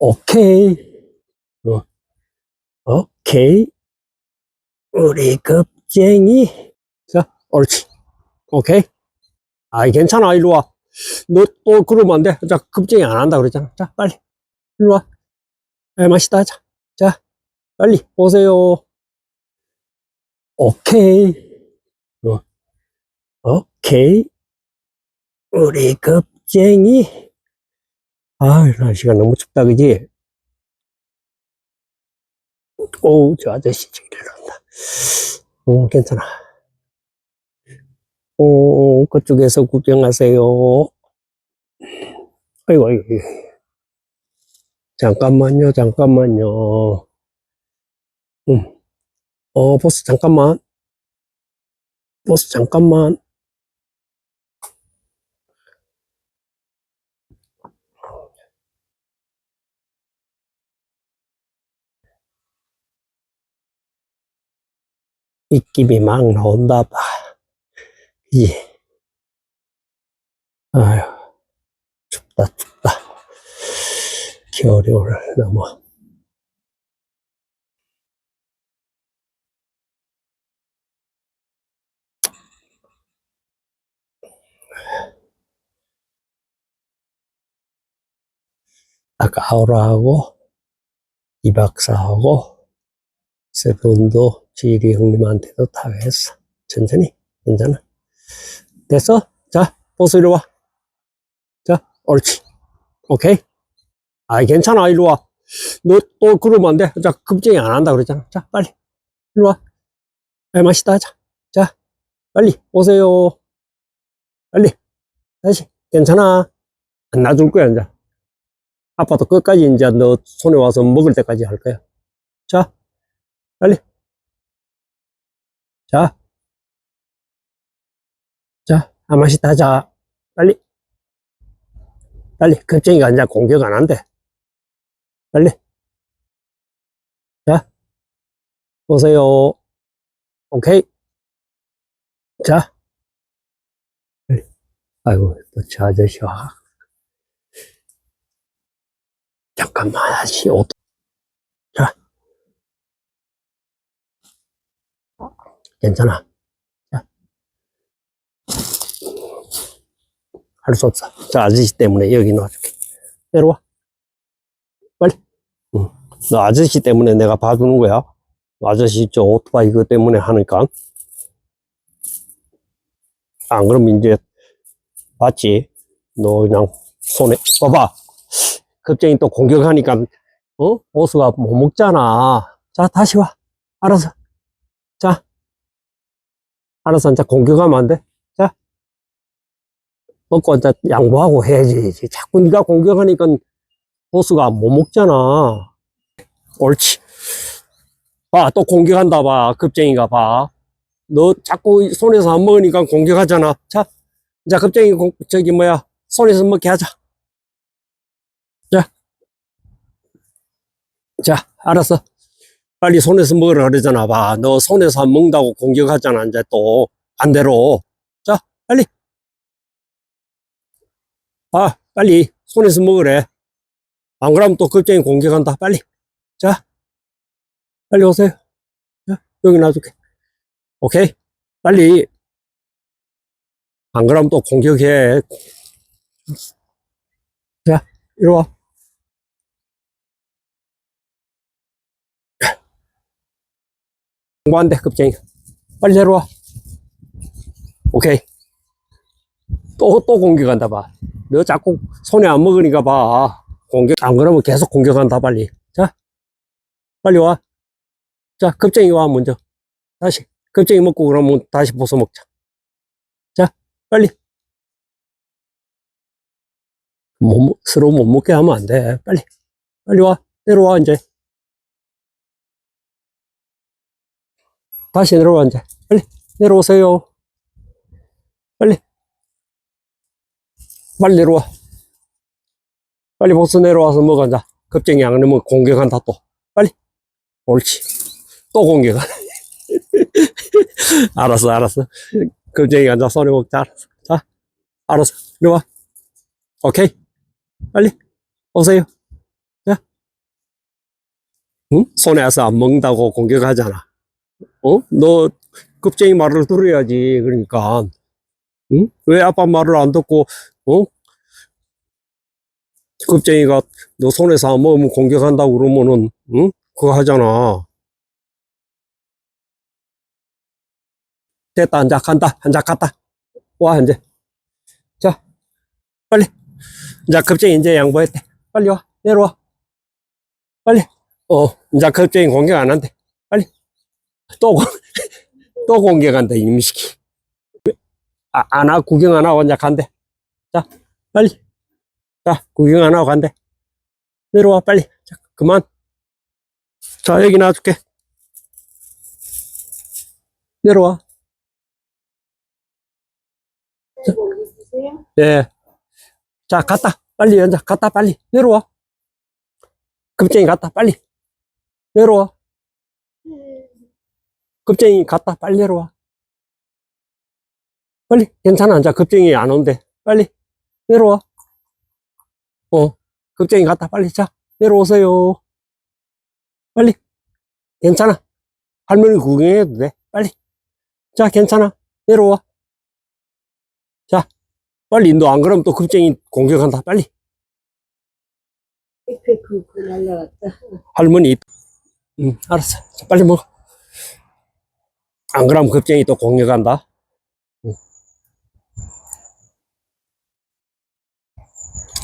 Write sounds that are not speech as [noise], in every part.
오케이. 어, 오케이. 우리 겁쟁이. 자, 옳지. 오케이. 아이, 괜찮아. 이리 와. 너 또 그러면 안 돼. 자, 겁쟁이 안 한다 그랬잖아. 자, 빨리. 이리 와. 에, 맛있다. 자, 자, 빨리 오세요. 오케이. 어, 오케이. 우리 겁쟁이. 아유, 날씨가 너무 춥다, 그지? 오, 저 아저씨 저기 일어난다. 어, 괜찮아. 어, 그쪽에서 구경하세요. 아이고, 아이고, 아이고. 잠깐만요, 잠깐만요. 음. 어, 보스, 잠깐만. 보스, 잠깐만. 입김이 막 나온다 봐. 예. 아휴, 춥다, 춥다. 겨울을 넘어. 아까 아우라하고 이 박사하고 세 분도 지리 형님한테도 다 했어. 천천히, 괜찮아. 됐어? 자, 보스 이리 와. 자, 옳지. 오케이. 아이, 괜찮아. 이리 와. 너 또 그러면 안 돼. 자, 급쟁이 안 한다 그랬잖아. 자, 빨리. 이리 와. 에, 맛있다. 자, 자, 빨리 오세요. 빨리. 다시. 괜찮아. 안 놔줄 거야, 이제. 아빠도 끝까지 이제 너 손에 와서 먹을 때까지 할 거야. 자, 빨리. 자. 자, 아, 맛있다. 자, 빨리. 빨리. 급쟁이가 이제 공격 안 한대. 빨리. 자. 보세요. 오케이. 자. 아이고, 또저 아저씨 와. 잠깐만, 아저씨 옷. 자. 괜찮아. 자. 할 수 없어. 저 아저씨 때문에 여기 놔줄게. 내려와. 빨리. 응. 너 아저씨 때문에 내가 봐주는 거야. 아저씨 저 오토바이 이거 때문에 하니까. 안 그러면 이제 봤지. 너 그냥 손에 봐봐. 급쟁이 또 공격하니까 어? 보스가 못 먹잖아. 자, 다시 와. 알았어. 자. 알았어. 이제 공격하면 안 돼. 자. 먹고 이제 양보하고 해야지. 자꾸 네가 공격하니까 보스가 못 먹잖아. 옳지. 봐, 또 공격한다, 봐. 급쟁이가 봐. 너 자꾸 손에서 안 먹으니까 공격하잖아. 자. 자, 급쟁이 공, 저기 뭐야. 손에서 먹게 하자. 자, 알았어. 빨리 손에서 먹으라 그러잖아. 봐. 너 손에서 안 먹는다고 공격하잖아. 이제 또 반대로. 자, 빨리. 아, 빨리 손에서 먹으래. 안 그러면 또 급쟁이 공격한다. 빨리. 자, 빨리 오세요. 자, 여기 놔줄게. 오케이. 빨리. 안 그러면 또 공격해. 자, 이리 와. 공부한대, 급쟁이. 빨리 내려와. 오케이. 또, 또 공격한다, 봐. 너 자꾸 손에 안 먹으니까 봐. 공격, 안 그러면 계속 공격한다, 빨리. 자, 빨리 와. 자, 급쟁이 와, 먼저. 다시. 급쟁이 먹고 그러면 다시 벗어 먹자. 자, 빨리. 못, 먹- 서로 못 먹게 하면 안 돼. 빨리. 빨리 와. 내려와, 이제. 다시 내려와, 이제. 빨리. 내려오세요. 빨리. 빨리 내려와. 빨리 벌써 내려와서 먹어, 이제. 급쟁이 안 넣으면 공격한다, 또. 빨리. 옳지. 또 공격하네. [laughs] 알았어, 알았어. 급쟁이가 이제 손에 먹자. 알았어. 자, 알았어. 이리 와. 오케이. 빨리. 오세요. 자, 응? 손에서 안 먹는다고 공격하잖아. 어? 너 급쟁이 말을 들어야지. 그러니까. 응? 왜 아빠 말을 안 듣고, 어? 급쟁이가 너 손에서 안 먹으면 공격한다고 그러면은, 응? 그거 하잖아. 됐다, 한자 간다, 한자 갔다. 와, 이제. 자, 빨리. 이제 급쟁이 이제 양보했대. 빨리 와, 내려와. 빨리. 어, 이제 급쟁이 공격 안 한대. 또, 공- [laughs] 또 공격한다, 임시키. 아, 안 하고 구경 안 하고 이제 간대. 자, 빨리. 자, 구경 안 하고 간대. 내려와, 빨리. 자, 그만. 자, 여기 놔줄게. 내려와. 있으세요? 예. 자, 갔다. 빨리, 연자. 갔다, 빨리. 내려와. 급쟁이 갔다, 빨리. 내려와. 급쟁이 갔다, 빨리 내려와. 빨리. 괜찮아. 이제 급쟁이 안 온대. 빨리. 내려와. 어. 급쟁이 갔다, 빨리. 자, 내려오세요. 빨리. 괜찮아. 할머니 구경해도 돼. 빨리. 자, 괜찮아. 내려와. 자, 빨리. 너 안 그러면 또 급쟁이 공격한다. 빨리. 에페 그, 그 날라갔다. 할머니. 응, 알았어. 자, 빨리 먹어. 안 그러면 급쟁이 또 공격한다. 응.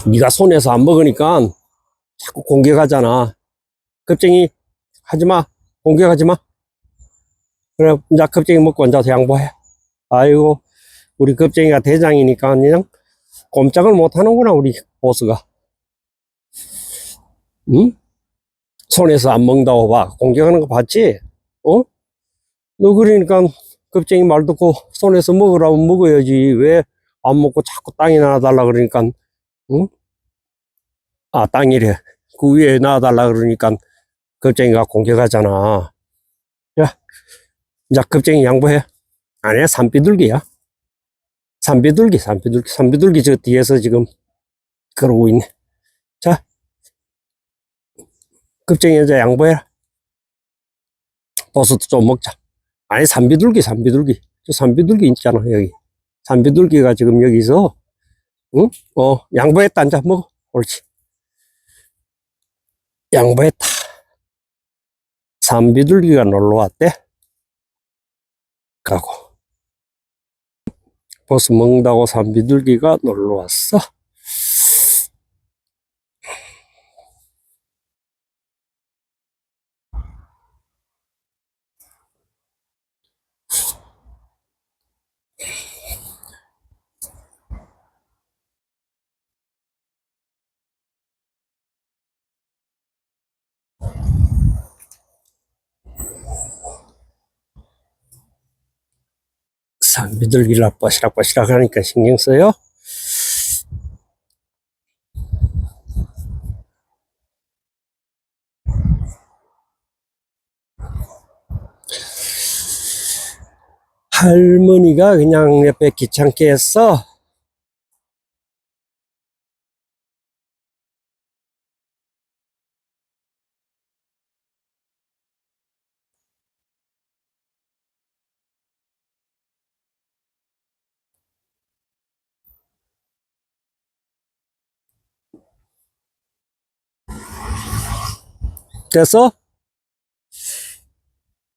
네가 손에서 안 먹으니까 자꾸 공격하잖아. 급쟁이 하지 마. 공격하지 마. 그래, 이제 급쟁이 먹고 이제 양보해. 아이고, 우리 급쟁이가 대장이니까 그냥 꼼짝을 못 하는구나, 우리 보스가. 응? 손에서 안 먹는다고 봐. 공격하는 거 봤지? 어? 너 그러니까 급쟁이 말 듣고 손에서 먹으라면 먹어야지. 왜 안 먹고 자꾸 땅에 놔달라 그러니까, 응? 아, 땅이래. 그 위에 놔달라 그러니까 급쟁이가 공격하잖아. 야, 이제 급쟁이 양보해. 아니야, 산비둘기야. 산비둘기, 산비둘기, 산비둘기 저 뒤에서 지금 그러고 있네. 자, 급쟁이 이제 양보해라. 버섯도 좀 먹자. 아니, 산비둘기, 산비둘기. 저 산비둘기 있잖아, 여기. 산비둘기가 지금 여기서, 응? 어, 양보했다, 앉아, 먹어. 옳지. 양보했다. 산비둘기가 놀러 왔대. 가고. 버섯 먹는다고 산비둘기가 놀러 왔어. 산비둘기라 뻐시락뻐시락 하니까 신경 써요. 할머니가 그냥 옆에 귀찮게 했어. 됐어?